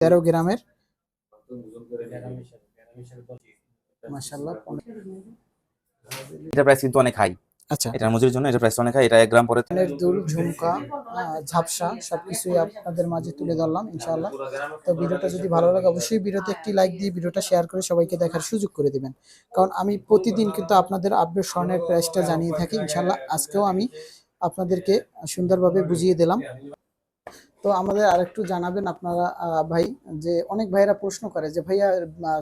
তেরো গ্রামের? মাসাল্লাহ এটার প্রাইস কিন্তু অনেক হাই আচ্ছা। এটার মজুরির জন্য এটার প্রাইস অনেক হাই এটা এক গ্রাম পরে দুল ঝুমকা ঝাপসা সবকিছুই আপনাদের মাঝে তুলে ধরলাম ইনশাআল্লাহ। তো ভিডিওটা যদি ভালো লাগে অবশ্যই ভিডিওতে একটি লাইক দিয়ে ভিডিওটা শেয়ার করে সবাইকে দেখার সুযোগ করে দিবেন। কারণ আমি প্রতিদিন কিন্তু আপনাদের আপডেট স্বর্ণের প্রাইসটা জানিয়ে থাকি ইনশাআল্লাহ। আজকেও আমি আপনাদেরকে সুন্দরভাবে বুঝিয়ে দিলাম। তো আমাদের আরেকটু জানাবেন আপনারা ভাই যে অনেক ভাইরা প্রশ্ন করে যে ভাইয়া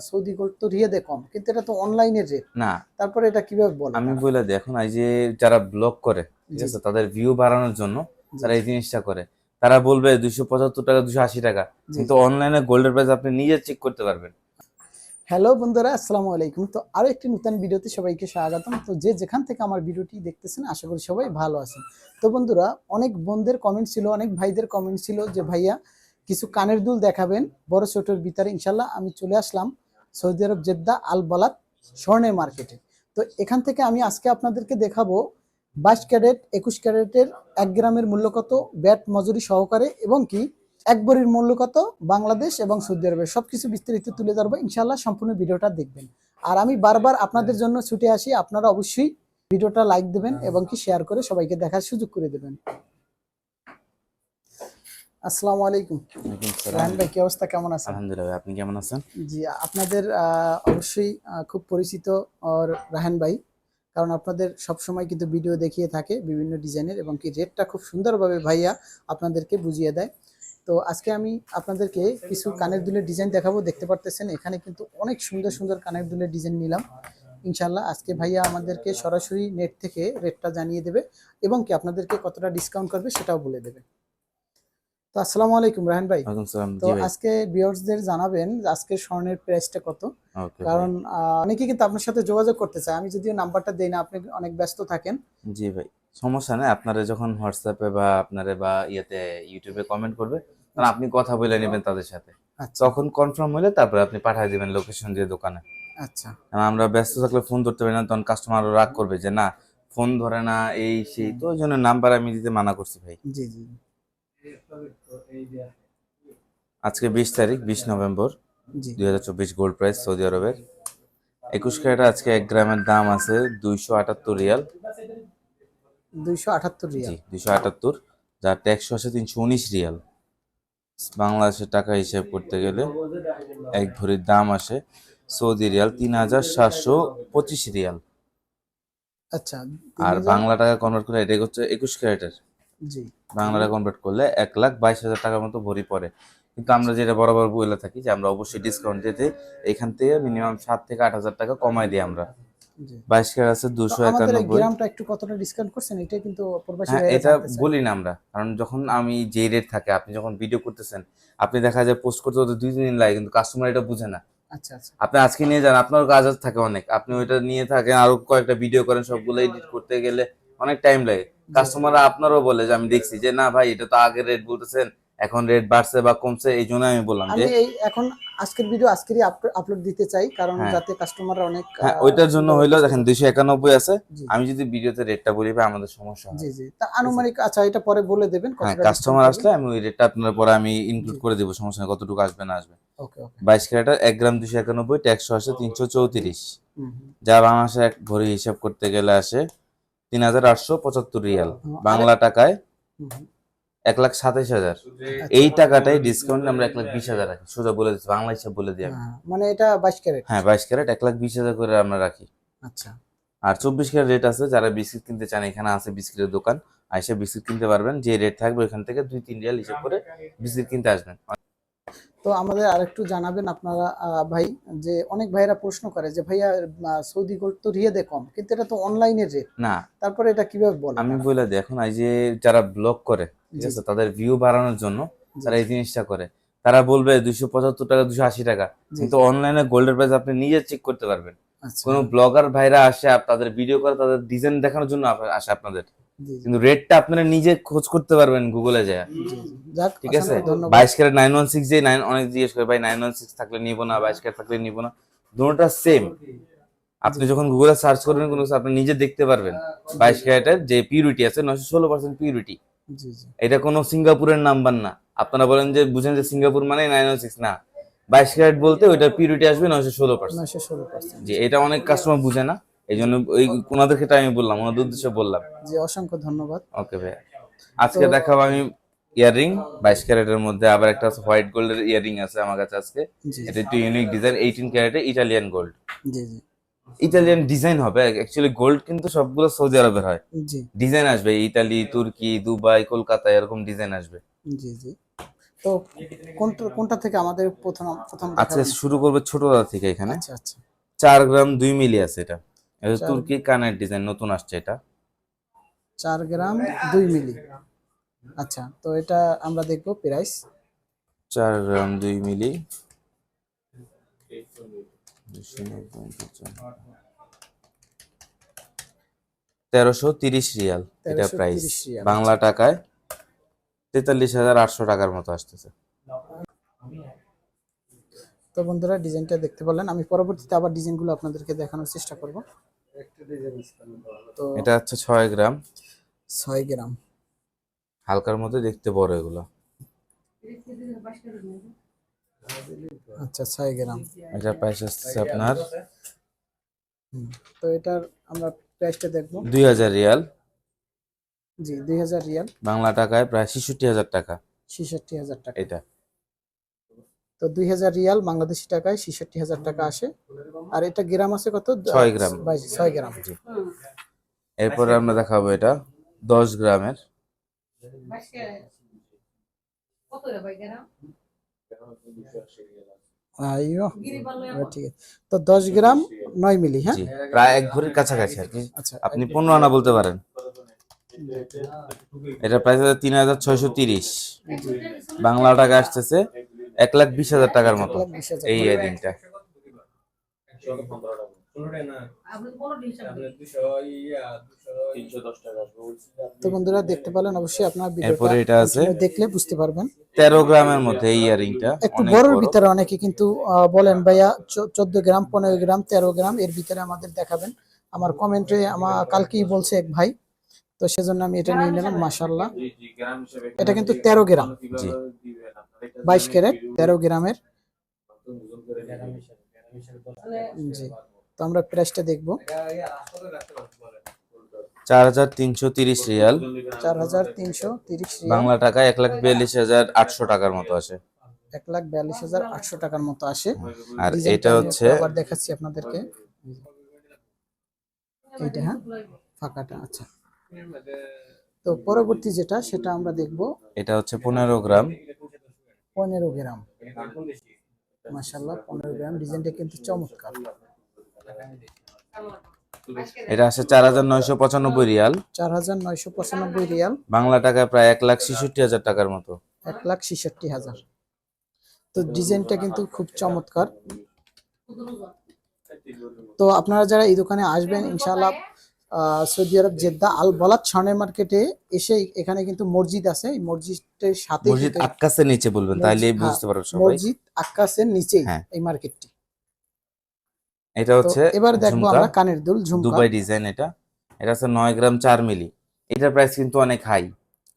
সৌদি গোল্ড তো রিয়াদে কম কিন্তু এটা তো অনলাইনে রেট না। তারপরে এটা কীভাবে বল আমি বলে দেখুন এই যে যারা ব্লগ করে ঠিক আছে তাদের ভিউ বাড়ানোর জন্য যারা এই জিনিসটা করে। তারা বলবে দুইশো পঁচাত্তর টাকা দুশো আশি টাকা কিন্তু অনলাইনে গোল্ডের প্রাইস আপনি নিজে চেক করতে পারবেন। হ্যালো বন্ধুরা, আসসালামু আলাইকুম। তো আরও একটি নতুন ভিডিওতে সবাইকে স্বাগতম। তো যে যেখান থেকে আমার ভিডিওটি দেখতেছেন, আশা করি সবাই ভালো আছেন। তো বন্ধুরা, অনেক বোনদের কমেন্ট ছিল, অনেক ভাইদের কমেন্ট ছিল যে, ভাইয়া, কিছু কানের দুল দেখাবেন, বড় ছোটোর ভিতরে, ইনশাল্লাহ আমি চলে আসলাম সৌদি আরব জেদ্দা আল বালাত স্বর্ণের মার্কেটে। তো এখান থেকে আমি আজকে আপনাদেরকে দেখাবো বাইশ ক্যারেট, একুশ ক্যারেটের এক গ্রামের মূল্য কত, ব্যাট মজুরি সহকারে এবং কি এক বড়ির মূল্য কত? বাংলাদেশ এবং সৌদি আরবের সবকিছু বিস্তারিত তুলে ধরবো। ইনশাল্লাহ সম্পূর্ণ ভিডিওটা দেখবেন। আর আমি বারবার আপনাদের জন্য ছুটে আসি। আপনারা অবশ্যই ভিডিওটা লাইক দেবেন এবং কি শেয়ার করে সবাইকে দেখার সুযোগ করে দেবেন। আসসালামু আলাইকুম। রাহান ভাই কি অবস্থা? কেমন আছেন? আলহামদুলিল্লাহ আপনি কেমন আছেন? জি আপনাদের আহ, অবশ্যই খুব পরিচিত আর রাহান ভাই। কারণ আপনাদের সব সময় কিন্তু ভিডিও দেখিয়ে থাকে বিভিন্ন ডিজাইনের এবং কি রেটটা খুব সুন্দরভাবে ভাইয়া আপনাদেরকে বুঝিয়ে দেয়। তো আজকে আমি আপনাদেরকে কিছু কানের দুলের ডিজাইন দেখাবো দেখতে পারতেছেন এখানে কিন্তু অনেক সুন্দর সুন্দর কানের দুলের ডিজাইন নিলাম। ইনশাল্লাহ আজকে ভাইয়া আমাদেরকে সরাসরি নেট থেকে রেটটা জানিয়ে দেবে এবং কি আপনাদেরকে কতটা ডিসকাউন্ট করবে সেটাও বলে দেবে। তো আসসালামু আলাইকুম রাহান ভাই। তো আজকে ভিউয়ার্সদের জানাবেন আজকে স্বর্ণের প্রাইসটা কত। কারণ অনেকে কিন্তু আপনার সাথে যোগাযোগ করতে চায়। আমি যদিও নাম্বারটা দেই না আপনি অনেক ব্যস্ত থাকেন। জি ভাই। সমস্যা নেই আপনারা যখন হোয়াটসঅ্যাপে বা আপনারা বা ইয়েতে ইউটিউবে কমেন্ট করবে তখন আপনি কথা বলে নেবেন তাদের সাথে। আচ্ছা। তখন কনফার্ম হলে তারপরে আপনি পাঠিয়ে দিবেন লোকেশন দিয়ে দোকানে। আচ্ছা। কারণ আমরা ব্যস্ত থাকলে ফোন ধরতে পারি না তখন কাস্টমারও রাগ করবে যে না ফোন ধরে না এই সেই। তো ওই জন্য নাম্বার আমি দিতে মানা করছি ভাই। জি জি। আজকে বিশ তারিখ বিশ নভেম্বর জি। দুই হাজার চব্বিশ গোল্ড প্রাইস সৌদি আরবের। একুশ ক্যারেট আজকে এক গ্রামের দাম আছে দুইশো আটাত্তর রিয়াল। দুইশো আটাত্তর রিয়াল। দুইশো আটাত্তর যার ট্যাক্স আছে তিনশো উনিশ রিয়াল। বাংলাদেশের টাকা হিসেব করতে গেলে এক ভরির দাম আসে সৌদি রিয়াল তিন হাজার সাতশো পঁচিশ রিয়াল। আচ্ছা আর বাংলা টাকা কনভার্ট করে এটা হচ্ছে একুশ ক্যারেটের। জি। বাংলা টাকা কনভার্ট করলে এক লাখ বাইশ হাজার টাকার মতো ভরি পড়ে। কিন্তু আমরা যেটা বরাবর বলে থাকি যে আমরা অবশ্যই ডিসকাউন্ট দিতে এখান থেকে মিনিমাম সাত থেকে আট হাজার টাকা কমাই দিই আমরা। ক্যারেট আছে তো দুশো আমাদের এই একানব্বই। গ্রামটা একটু কতটা ডিসকাউন্ট করছেন? এটা কিন্তু প্রবাসী হ্যাঁ এটা বলি না আমরা। কারণ যখন আমি যে রেট থাকে আপনি যখন ভিডিও করতেছেন আপনি দেখা যায় পোস্ট করতে হতে দুই দিন লাগে কিন্তু কাস্টমার এটা বুঝে না। আচ্ছা আচ্ছা। আপনি আজকে নিয়ে যান আপনার কাজ থাকে অনেক। আপনি ওইটা নিয়ে থাকেন আরও কয়েকটা ভিডিও করেন সবগুলো এডিট করতে গেলে অনেক টাইম লাগে। কাস্টমাররা আপনারও বলে যে আমি দেখছি। যে না ভাই এটা তো আগের রেট বলতেছেন। এখন রেট বাড়ছে বা কমছে এই জন্য আমি বললাম যে এখন আজকের ভিডিও আজকেরই আপলোড দিতে চাই কারণ হ্যাঁ। যাতে কাস্টমাররা অনেক হ্যাঁ ওইটার জন্য হইল দেখেন দুইশো একানব্বই আছে। আমি যদি ভিডিওতে রেটটা বলি ভাই আমাদের সমস্যা হয়। জি জি। তা আনুমানিক আচ্ছা এটা পরে বলে দেবেন হ্যাঁ কাস্টমার আসলে আমি ওই রেটটা আপনার পরে আমি ইনক্লুড করে দেবো সমস্যা নেই কতটুকু আসবে না আসবে। ওকে ওকে। বাইশ ক্যারেটার এক গ্রাম দুশো একানব্বই ট্যাক্স আসে তিনশো চৌত্রিশ। যা বাংলাদেশে এক ভরি হিসাব করতে গেলে আসে তিন হাজার আটশো পঁচাত্তর রিয়াল। বাংলা টাকায় এক লাখ সাতাইশ হাজার। এই টাকাটাই ডিসকাউন্ট আমরা এক লাখ বিশ হাজার রাখি। সোজা বলে দিচ্ছি বাংলা হিসাব বলে দিই মানে এটা বাইশ ক্যারেট। হ্যাঁ বাইশ ক্যারেট এক লাখ বিশ হাজার করে আমরা রাখি। আচ্ছা। আর চব্বিশ ক্যারেট রেট আছে যারা বিস্কিট কিনতে চান এখানে আছে বিস্কিটের দোকান। আইসে বিস্কিট কিনতে পারবেন যে রেট থাকবে ওইখান থেকে দুই তিন রিয়াল হিসাব করে বিস্কিট কিনতে আসবেন। তো আমাদের আরেকটু জানাবেন আপনারা ভাই যে অনেক ভাইরা প্রশ্ন করে যে ভাইয়া সৌদি গোল্ড তো রিয়াদে কম কিন্তু এটা তো অনলাইনের রেট না। তারপরে এটা কীভাবে বলে আমি বলে দিই এখন এই যে যারা ব্লগ করে ঠিক আছে তাদের ভিউ বাড়ানোর জন্য তারা এই জিনিসটা করে। তারা বলবে দুইশো পঁচাত্তর টাকা দুশো আশি টাকা কিন্তু অনলাইনে গোল্ডের প্রাইস আপনি নিজে চেক করতে পারবেন। আচ্ছা। কোনো ব্লগার ভাইরা আসে তাদের ভিডিও করে তাদের ডিজাইন দেখানোর জন্য আসে আপনাদের। কিন্তু রেটটা আপনারা নিজে খোঁজ করতে পারবেন গুগলে যায়। ঠিক আছে? বাইশ ক্যারেট নাইন ওয়ান সিক্স যে নাইন অনেক জিজ্ঞেস করে ভাই নাইন ওয়ান সিক্স থাকলে নিবো না বাইশ ক্যারেট থাকলে নিবো না? দুটোটা সেম আপনি যখন গুগলে সার্চ করবেন কোনো আপনি নিজে দেখতে পারবেন। বাইশ ক্যারেটের যে পিউরিটি আছে নয়শো ষোলো পার্সেন্ট পিউরিটি জি জি। এটা কোনো সিঙ্গাপুরের নাম্বার না। আপনারা বলেন যে বুঝেন যে সিঙ্গাপুর মানে নাইন ওয়ান সিক্স না। বাইশ ক্যারেট বলতে ওইটার পিউরিটি আসবে নয়শো ষোলো পার্সেন্ট নয়শো ষোলো পার্সেন্ট জি এটা অনেক কাস্টমার বুঝে না। এই জন্য ওই ওনাদের ক্ষেত্রে আমি বললাম ওনাদের উদ্দেশ্যে বললাম। জি অসংখ্য ধন্যবাদ। ওকে ভাই আজকে দেখাবো আমি ইয়াররিং বাইশ ক্যারেটের মধ্যে আবার একটা হোয়াইট গোল্ডের ইয়াররিং আছে আমার কাছে আজকে। এটা একটু ইউনিক ডিজাইন এইটিন ক্যারেটের Italian gold G G. Italian design হবে অ্যাকচুয়ালি গোল্ড কিন্তু সবগুলো সৌদি আরবের হয়। ডিজাইন আসবে ইতালি তুর্কি দুবাই কলকাতা এরকম ডিজাইন আসবে। জি জি। তো কোনটা কোনটা থেকে আমাদের প্রথম প্রথম দেখাবেন? শুরু করবে ছোটদা থেকে এখানে। আচ্ছা আচ্ছা। চার গ্রাম দুই মিলি আছে এটা। এটা তুর্কি কানের ডিজাইন নতুন আসছে এটা। চার গ্রাম দুই মিলি। আচ্ছা তো এটা আমরা দেখব প্রাইস। চার গ্রাম দুই মিলি। তেরোশো তিরিশ রিয়াল এটা প্রাইস বাংলা টাকায় তেতাল্লিশ হাজার আটশো টাকার মতো আসতেছে। তো বন্ধুরা ডিজাইনটা দেখতে পারলেন। আমি পরবর্তীতে আবার ডিজাইনগুলো আপনাদেরকে দেখানোর চেষ্টা করব। তো এটা হচ্ছে ছয় গ্রাম। ছয় গ্রাম। হালকার মধ্যে দেখতে বড় এগুলো। আচ্ছা ছয় গ্রাম। এটা প্রাইস আসতেছে আপনার তো এটার আমরা প্রাইসটা দেখব। দুই হাজার রিয়াল। জি দুই হাজার রিয়াল। বাংলা টাকায় প্রায় ছেষট্টি হাজার টাকা। ছেষট্টি হাজার টাকা। এটা। তো দুই হাজার রিয়াল বাংলাদেশি টাকায় ছেষট্টি হাজার টাকা আসে। আর এটা গ্রাম আছে কত? ছয় গ্রাম। ছয় গ্রাম। এরপরে আমরা দেখাবো এটা। দশ গ্রামের। তো দশ গ্রাম নয় মিলি হ্যাঁ? প্রায় এক ভরির কাছাকাছি আর কি। আচ্ছা আপনি পনেরো আনা বলতে পারেন। এটা প্রাইস তিন হাজার ছয়শো তিরিশ। বাংলা টাকা আসতেছে এক লাখ বিশ হাজার টাকার মতো এই ইয়ারিংটা তো বন্ধুরা দেখতে পেলেন অবশ্যই আপনার এরপরে এটা আছে দেখলে বুঝতে পারবেন। তেরো গ্রামের মধ্যে এই ইয়ারিংটা একটু বড়র। ভিতরে অনেকে কিন্তু আহ, বলেন ভাইয়া চোদ্দ গ্রাম পনেরো গ্রাম তেরো গ্রাম এর ভিতরে আমাদের দেখাবেন। আমার কমেন্টে আমার কালকেই বলছে এক ভাই। তো সেজন্য আমি এটা নিয়ে নিলাম মাসাল্লাহ এটা কিন্তু তেরো গ্রাম। জি। বাইশ ক্যারেট তেরো গ্রামের। জি। তো আমরা প্রাইসটা দেখব। চার হাজার তিনশো তিরিশ রিয়াল। চার হাজার তিনশো তিরিশ বাংলা টাকা এক লাখ বিয়াল্লিশ হাজার আটশো টাকার মতো আসে। এক লাখ বিয়াল্লিশ হাজার আটশো টাকার মতো আসে। আর এটা হচ্ছে আবার দেখাচ্ছি আপনাদেরকে। এইটা হ্যাঁ? ফাঁকাটা আচ্ছা। তো পরবর্তী যেটা সেটা আমরা দেখব। এটা হচ্ছে পনেরো গ্রাম। পনেরো গ্রাম। মাসাল্লাহ পনেরো গ্রাম। ডিজাইনটা কিন্তু চমৎকার। এটা আছে চার হাজার নয়শো পঁচানব্বই রিয়াল। চার হাজার নয়শো পঁচানব্বই রিয়াল। বাংলা টাকায় প্রায় এক লাখ ছেষট্টি হাজার টাকার মতো। এক লাখ ছেষট্টি হাজার। তো ডিজাইনটা কিন্তু খুব চমৎকার। তো আপনারা যারা এই দোকানে আসবেন ইনশাআল্লাহ সৌদি আরব জেদ্দা আল বলাত ছানের মার্কেটে এসে এখানে কিন্তু মসজিদ আছে। এই মসজিদের সাথে মসজিদ আক্কাসের নিচে বলবেন তাহলে বুঝতে পারবে সবাই। মসজিদ আক্কাসের নিচেই হ্যাঁ। এই মার্কেটটি। এটা হচ্ছে এবার দেখব আমরা কানের দুল ঝুমকা। দুবাই ডিজাইন এটা। এটা হচ্ছে নয় গ্রাম চার মিলি। এটার প্রাইস কিন্তু অনেক হাই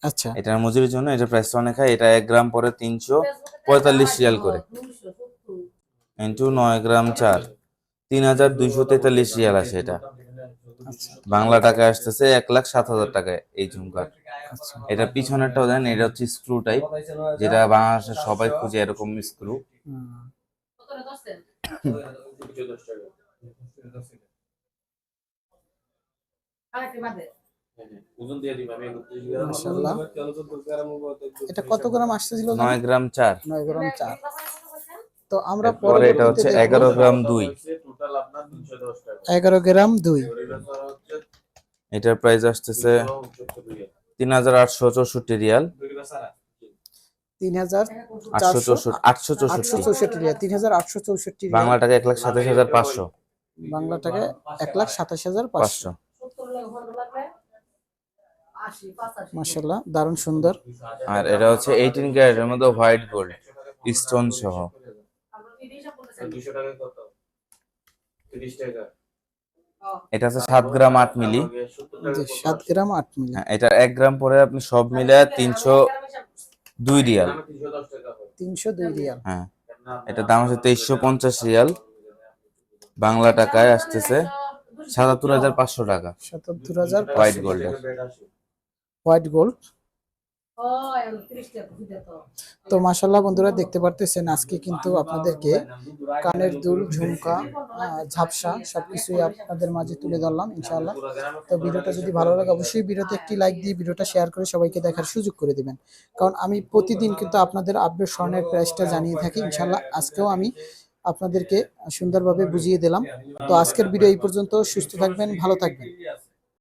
আচ্ছা। এটার মজুরির জন্য এটার প্রাইস অনেক হাই এটা এক গ্রাম পরে তিনশো পঁয়তাল্লিশ রিয়াল করে। ইন্টু নয় গ্রাম চার। তিন হাজার দুইশো তেতাল্লিশ রিয়াল আসে এটা। বাংলা টাকা আসতেছে এক লাখ সাত হাজার টাকায় এই ঝুমকার আচ্ছা। এটা পিছনেরটাও দেন এটা হচ্ছে স্ক্রু টাইপ যেটা বাংলাদেশের সবাই খুঁজে এরকম স্ক্রু এটা কত গ্রাম আসতেছিল নয় গ্রাম চার। নয় গ্রাম চার। তো আমরা পরে এটা হচ্ছে এগারো গ্রাম দুই। এগারো গ্রাম দুই। এটার প্রাইস আসতেছে তিন হাজার আটশো চৌষট্টি রিয়াল। তিন হাজার আটশো চৌষট্টি রিয়াল। তিন হাজার আটশো চৌষট্টি রিয়াল। বাংলা টাকা এক লাখ সাতাশ হাজার পাঁচশো। বাংলা টাকায় এক লাখ সাতাশ হাজার পাঁচশো। মাসাল্লাহ দারুণ সুন্দর। আর এটা হচ্ছে এইটিন ক্যারেটের মধ্যে হোয়াইট গোল্ড স্টোন সহ। আমরা কি হিসাব করতেছেন এটা আছে সাত গ্রাম আট মিলি। সাত গ্রাম আট মিলি। হ্যাঁ, এটা এক গ্রাম পরে আপনি সব মিলে তিনশো দুই রিয়াল। তিনশো দুই রিয়াল। হ্যাঁ এটা দাম হচ্ছে তেইশশো পঞ্চাশ রিয়াল। বাংলা টাকায় আসতেছে সাতাত্তর হাজার পাঁচশো টাকা। সাতাত্তর হাজার হোয়াইট গোল্ডের হোয়াইট গোল্ড তো। মাশাল্লাহ বন্ধুরা দেখতে পারতেছেন আজকে কিন্তু আপনাদেরকে কানের দুল, ঝুমকা ঝাপসা সবকিছুই আপনাদের মাঝে তুলে ধরলাম, ইনশাআল্লাহ। তো ভিডিওটা যদি ভালো লাগে অবশ্যই ভিডিওতে একটি লাইক দিয়ে ভিডিওটা শেয়ার করে সবাইকে দেখার সুযোগ করে দিবেন। কারণ আমি প্রতিদিন কিন্তু আপনাদের আপডেট স্বর্ণের প্রাইসটা জানিয়ে থাকি, ইনশাআল্লাহ আজকেও আমি আপনাদেরকে সুন্দরভাবে বুঝিয়ে দিলাম। তো আজকের ভিডিও এই পর্যন্ত, সুস্থ থাকবেন, ভালো থাকবেন।